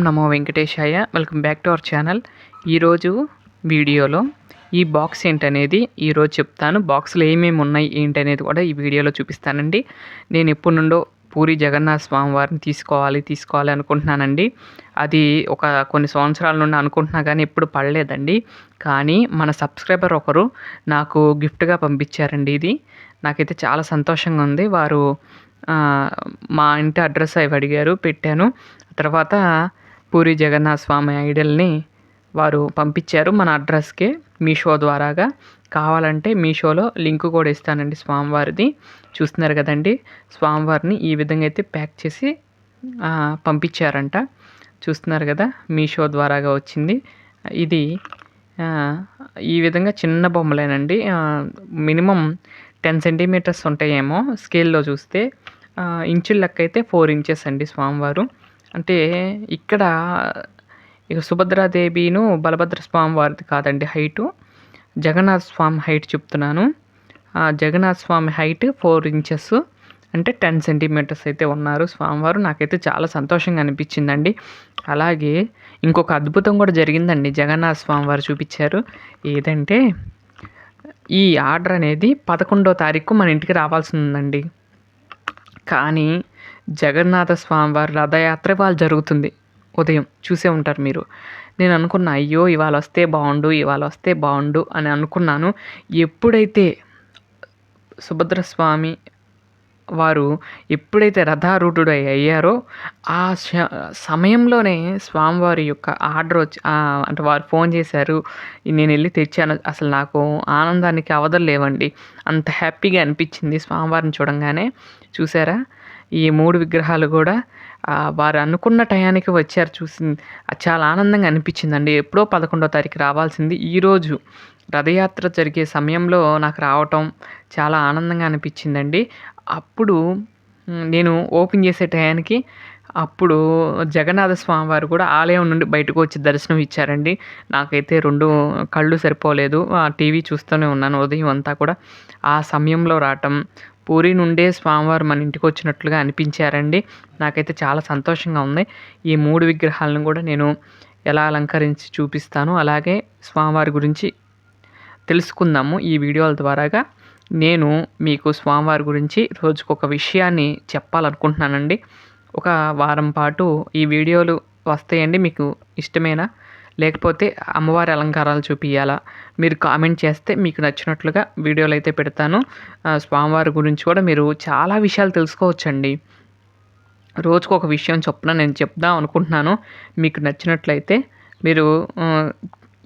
Namo Venkatesaya. Welcome back to our channel. ఈరోజు వీడియోలో ఈ బాక్స్ ఏంటనేది ఈరోజు చెప్తాను. బాక్స్లో ఏమేమి ఉన్నాయి ఏంటనేది కూడా ఈ వీడియోలో చూపిస్తానండి. నేను ఎప్పటి నుండో పూరి జగన్నాథ స్వామి వారిని తీసుకోవాలి తీసుకోవాలి అనుకుంటున్నానండి. అది ఒక కొన్ని సంవత్సరాల నుండి అనుకుంటున్నా కానీ ఎప్పుడు పడలేదండి. కానీ మన సబ్స్క్రైబర్ ఒకరు నాకు గిఫ్ట్గా పంపించారండి ఇది. నాకైతే చాలా సంతోషంగా ఉంది. వారు మా ఇంటి అడ్రస్ అవి అడిగారు పెట్టాను. తర్వాత పూరి జగన్నాథ స్వామి ఐడల్ని వారు పంపించారు మన అడ్రస్కే మీషో ద్వారాగా. కావాలంటే మీషోలో లింక్ కూడా ఇస్తానండి స్వామివారిది. చూస్తున్నారు కదండి స్వామివారిని ఈ విధంగా అయితే ప్యాక్ చేసి పంపించారంట. చూస్తున్నారు కదా మీషో ద్వారాగా వచ్చింది. ఇది ఈ విధంగా చిన్న బొమ్మలేనండి. మినిమం టెన్ సెంటీమీటర్స్ ఉంటాయేమో స్కేల్లో చూస్తే. ఇంచుల లెక్క అయితే ఫోర్ ఇంచెస్ అండి స్వామివారు. అంటే ఇక్కడ ఇక సుభద్రాదేవిను బలభద్ర స్వామి వారిది కాదండి హైటు. జగన్నాథ స్వామి హైట్ చెప్తున్నాను. ఆ జగన్నాథ స్వామి హైట్ ఫోర్ ఇంచెస్ అంటే టెన్ సెంటీమీటర్స్ అయితే ఉన్నారు స్వామివారు. నాకైతే చాలా సంతోషంగా అనిపించిందండి. అలాగే ఇంకొక అద్భుతం కూడా జరిగిందండి జగన్నాథ స్వామి వారు చూపించారు. ఏదంటే ఈ ఆర్డర్ అనేది పదకొండో తారీఖు మన ఇంటికి రావాల్సి ఉందండి. కానీ జగన్నాథ స్వామివారి రథయాత్ర ఇవాళ జరుగుతుంది. ఉదయం చూసే ఉంటారు మీరు. నేను అనుకున్నా అయ్యో ఇవాళ వస్తే బాగుండు ఇవాళ వస్తే బాగుండు అని అనుకున్నాను. ఎప్పుడైతే సుభద్రస్వామి వారు ఎప్పుడైతే రథారూఢుడు అయ్యారో ఆ సమయంలోనే స్వామివారి యొక్క ఆర్డర్ వచ్చి అంటే వారు ఫోన్ చేశారు నేను వెళ్ళి తెచ్చాను అసలు నాకు ఆనందానికి అవదలు లేవండి. అంత హ్యాపీగా అనిపించింది స్వామివారిని చూడంగానే. చూసారా? ఈ మూడు విగ్రహాలు కూడా వారు అనుకున్న టయానికి వచ్చారు చూసి చాలా ఆనందంగా అనిపించిందండి. ఎప్పుడో పదకొండో తారీఖు రావాల్సింది. ఈరోజు రథయాత్ర జరిగే సమయంలో నాకు రావటం చాలా ఆనందంగా అనిపించిందండి. అప్పుడు నేను ఓపెన్ చేసే టయానికి అప్పుడు జగన్నాథ స్వామి వారు కూడా ఆలయం నుండి బయటకు వచ్చి దర్శనం ఇచ్చారండి. నాకైతే రెండు కళ్ళు సరిపోలేదు. ఆ టీవీ చూస్తూనే ఉన్నాను. ఉదయం అంతా కూడా ఆ సమయంలో రావటం పూరి నుండే స్వామివారు మన ఇంటికి వచ్చినట్లుగా అనిపించారండి. నాకైతే చాలా సంతోషంగా ఉంది. ఈ మూడు విగ్రహాలను కూడా నేను ఎలా అలంకరించి చూపిస్తాను. అలాగే స్వామివారి గురించి తెలుసుకుందాము ఈ వీడియోల ద్వారాగా. నేను మీకు స్వామివారి గురించి రోజుకు ఒక విషయాన్ని చెప్పాలనుకుంటున్నానండి. ఒక వారం పాటు ఈ వీడియోలు వస్తాయండి మీకు ఇష్టమేనా? లేకపోతే అమ్మవారి అలంకారాలు చూపించాలా మీరు కామెంట్ చేస్తే మీకు నచ్చినట్లుగా వీడియోలు అయితే పెడతాను. స్వామివారి గురించి కూడా మీరు చాలా విషయాలు తెలుసుకోవచ్చండి. రోజుకు ఒక విషయం చొప్పున నేను చెప్దాం అనుకుంటున్నాను. మీకు నచ్చినట్లయితే మీరు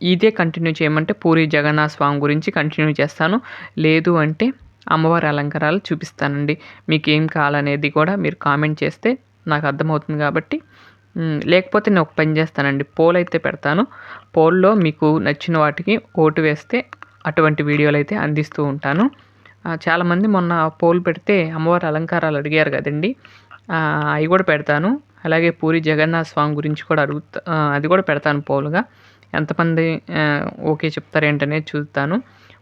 ఇదే కంటిన్యూ చేయమంటే పూరి జగన్నాథ స్వామి గురించి కంటిన్యూ చేస్తాను. లేదు అంటే అమ్మవారి అలంకారాలు చూపిస్తానండి. మీకు ఏం కావాలనేది కూడా మీరు కామెంట్ చేస్తే నాకు అర్థమవుతుంది కాబట్టి లేకపోతే నేను ఒక పని చేస్తానండి. పోల్ అయితే పెడతాను. పోల్లో మీకు నచ్చిన వాటికి ఓటు వేస్తే అటువంటి వీడియోలు అయితే అందిస్తూ ఉంటాను. చాలామంది మొన్న పోల్ పెడితే అమ్మవారి అలంకారాలు అడిగారు కదండి. అవి కూడా పెడతాను. అలాగే పూరి జగన్నాథ స్వామి గురించి కూడా అడుగుతా అది కూడా పెడతాను పోలుగా. ఎంతమంది ఓకే చెప్తారు చూస్తాను.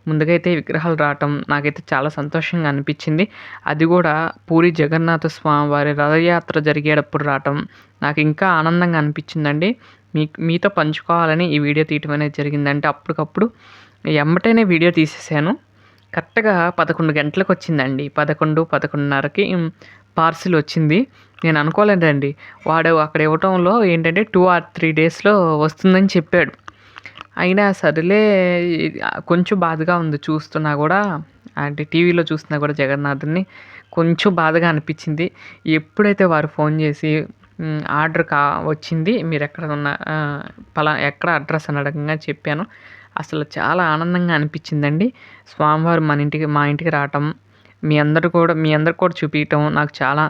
ముందుగా అయితే విగ్రహాలు రావటం నాకైతే చాలా సంతోషంగా అనిపించింది. అది కూడా పూరి జగన్నాథ స్వామి వారి రథయాత్ర జరిగేటప్పుడు రావటం నాకు ఇంకా ఆనందంగా అనిపించిందండి. మీ మీతో పంచుకోవాలని ఈ వీడియో తీయటం అనేది జరిగిందంటే అప్పటికప్పుడు ఎమ్మటనే వీడియో తీసేసాను. కరెక్ట్గా పదకొండు గంటలకు వచ్చిందండి. పదకొండు పదకొండున్నరకి పార్సిల్ వచ్చింది. నేను అనుకోలేదండి. వాడు అక్కడ ఇవ్వటంలో ఏంటంటే టూ ఆర్ త్రీ డేస్లో వస్తుందని చెప్పాడు. అయినా సరేలే కొంచెం బాధగా ఉంది చూస్తున్నా కూడా. అంటే టీవీలో చూస్తున్నా కూడా జగన్నాథుని కొంచెం బాధగా అనిపించింది. ఎప్పుడైతే వారు ఫోన్ చేసి ఆర్డర్ కా వచ్చింది మీరు ఎక్కడ ఉన్న పలా ఎక్కడ అడ్రస్ అని అడగంగా చెప్పాను. అసలు చాలా ఆనందంగా అనిపించిందండి. స్వామివారు మన ఇంటికి మా ఇంటికి రావటం మీ అందరు కూడా మీ అందరు కూడా చూపించటం నాకు చాలా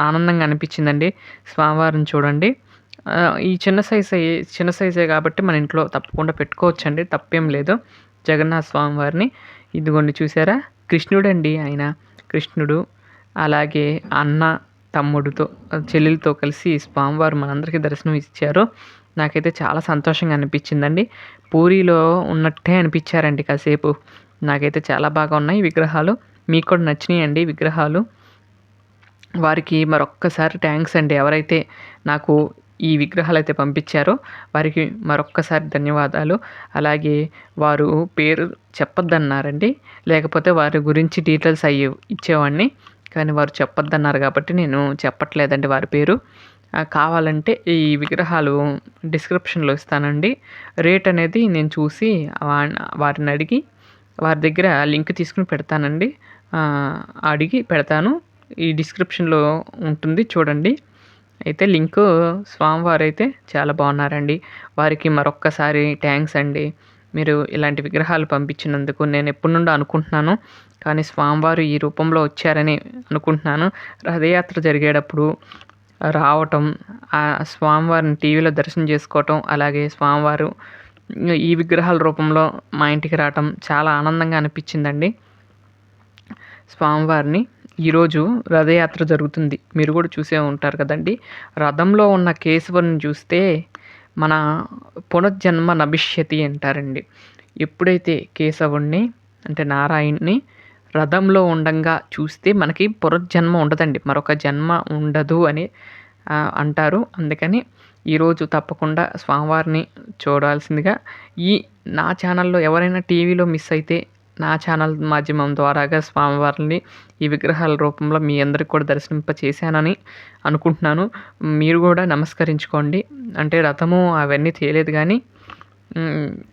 ఆనందంగా అనిపించిందండి. స్వామివారిని చూడండి. ఈ చిన్న సైజే చిన్న సైజే కాబట్టి మన ఇంట్లో తప్పకుండా పెట్టుకోవచ్చండి. తప్పేం లేదు. జగన్నాథ స్వామి వారిని ఇదిగోండి చూసారా? కృష్ణుడండి ఆయన. కృష్ణుడు అలాగే అన్న తమ్ముడితో చెల్లెలతో కలిసి స్వామివారు మనందరికీ దర్శనం ఇచ్చారు. నాకైతే చాలా సంతోషంగా అనిపించిందండి. పూరిలో ఉన్నట్టే అనిపించారండి కాసేపు. నాకైతే చాలా బాగా ఉన్నాయి విగ్రహాలు. మీకు కూడా నచ్చినాయండి విగ్రహాలు. వారికి మరొక్కసారి థ్యాంక్స్ అండి. ఎవరైతే నాకు ఈ విగ్రహాలు అయితే పంపించారో. వారికి మరొక్కసారి ధన్యవాదాలు. అలాగే వారు పేరు చెప్పొద్దన్నారండి. లేకపోతే వారి గురించి డీటెయిల్స్ అయ్యి ఇచ్చేవాడిని. కానీ వారు చెప్పొద్దన్నారు కాబట్టి నేను చెప్పట్లేదండి వారి పేరు. కావాలంటే ఈ విగ్రహాలు డిస్క్రిప్షన్లో ఇస్తానండి. రేట్ అనేది నేను చూసి వారిని అడిగి వారి దగ్గర లింక్ తీసుకుని పెడతానండి. అడిగి పెడతాను. ఈ డిస్క్రిప్షన్లో ఉంటుంది చూడండి. అయితే లింకు స్వామివారు అయితే చాలా బాగున్నారండి. వారికి మరొక్కసారి థ్యాంక్స్ అండి. మీరు ఇలాంటి విగ్రహాలు పంపించినందుకు నేను ఎప్పటి నుండో అనుకుంటున్నాను. కానీ స్వామివారు ఈ రూపంలో వచ్చారని అనుకుంటున్నాను. రథయాత్ర జరిగేటప్పుడు రావటం ఆ స్వామివారిని టీవీలో దర్శనం చేసుకోవటం అలాగే స్వామివారు ఈ విగ్రహాల రూపంలో మా ఇంటికి రావటం చాలా ఆనందంగా అనిపించిందండి. స్వామివారిని ఈరోజు రథయాత్ర జరుగుతుంది. మీరు కూడా చూసే ఉంటారు కదండి. రథంలో ఉన్న కేశవుని చూస్తే మన పునర్జన్మ నభిష్యతి అంటారండి. ఎప్పుడైతే కేశవుణ్ణి అంటే నారాయణ్ణి రథంలో ఉండంగా చూస్తే మనకి పునర్జన్మ ఉండదండి. మరొక జన్మ ఉండదు అని అంటారు. అందుకని ఈరోజు తప్పకుండా స్వామివారిని చూడాల్సిందిగా ఈ నా ఛానల్లో ఎవరైనా టీవీలో మిస్ అయితే నా ఛానల్ మాధ్యమం ద్వారాగా స్వామివారిని ఈ విగ్రహాల రూపంలో మీ అందరికి కూడా దర్శనింప చేశానని అనుకుంటున్నాను. మీరు కూడా నమస్కరించుకోండి. అంటే రథము అవన్నీ తేలేదు కానీ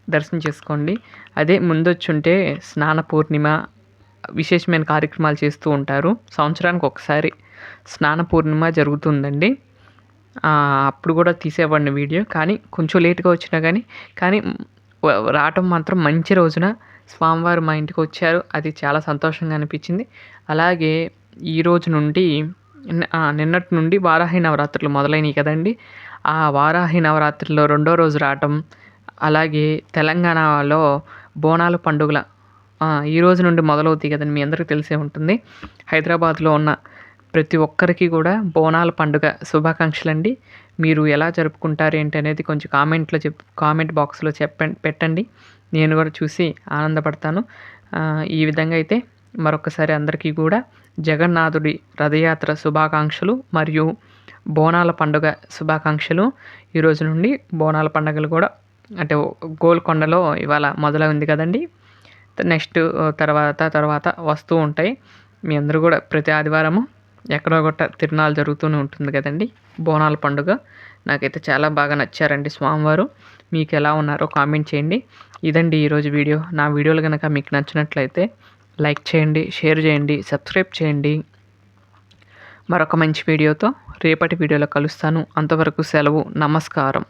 దర్శనం చేసుకోండి. అదే ముందొచ్చుంటే స్నాన పూర్ణిమ విశేషమైన కార్యక్రమాలు చేస్తూ ఉంటారు. సంవత్సరానికి ఒకసారి స్నాన పూర్ణిమ జరుగుతుందండి. అప్పుడు కూడా తీసేవాడిని వీడియో. కానీ కొంచెం లేట్గా వచ్చినా కానీ కానీ రావటం మాత్రం మంచి రోజున స్వామివారు మా ఇంటికి వచ్చారు. అది చాలా సంతోషంగా అనిపించింది. అలాగే ఈరోజు నుండి నిన్నటి నుండి వారాహి నవరాత్రులు మొదలైనవి కదండి. ఆ వారాహి నవరాత్రిలో రెండో రోజు రావటం అలాగే తెలంగాణలో బోనాల పండుగల ఈ రోజు నుండి మొదలవుతాయి కదండి. మీ అందరికీ తెలిసే ఉంటుంది. హైదరాబాద్లో ఉన్న ప్రతి ఒక్కరికి కూడా బోనాల పండుగ శుభాకాంక్షలు అండి మీరు ఎలా జరుపుకుంటారు ఏంటి అనేది కొంచెం కామెంట్లో చెప్ కామెంట్ బాక్స్లో చెప్పండి పెట్టండి. నేను కూడా చూసి ఆనందపడతాను. ఈ విధంగా అయితే మరొకసారి అందరికీ కూడా జగన్నాథుడి రథయాత్ర శుభాకాంక్షలు మరియు బోనాల పండుగ శుభాకాంక్షలు. ఈరోజు నుండి బోనాల పండుగలు కూడా అంటే గోల్కొండలో ఇవాళ మొదలైంది కదండి. నెక్స్ట్ తర్వాత తర్వాత వస్తూ ఉంటాయి. మీ అందరూ కూడా ప్రతి ఆదివారము ఎక్కడో గొట్ట తిరునాళ్ళు జరుగుతూనే ఉంటుంది కదండి. బోనాల పండుగ. నాకైతే చాలా బాగా నచ్చారండి స్వామివారు. మీకు ఎలా ఉన్నారో కామెంట్ చేయండి. ఇదండి ఈరోజు వీడియో. నా వీడియోలు కనుక మీకు నచ్చినట్లయితే లైక్ చేయండి షేర్ చేయండి సబ్స్క్రైబ్ చేయండి. మరొక మంచి వీడియోతో రేపటి వీడియోలో కలుస్తాను. అంతవరకు సెలవు. నమస్కారం.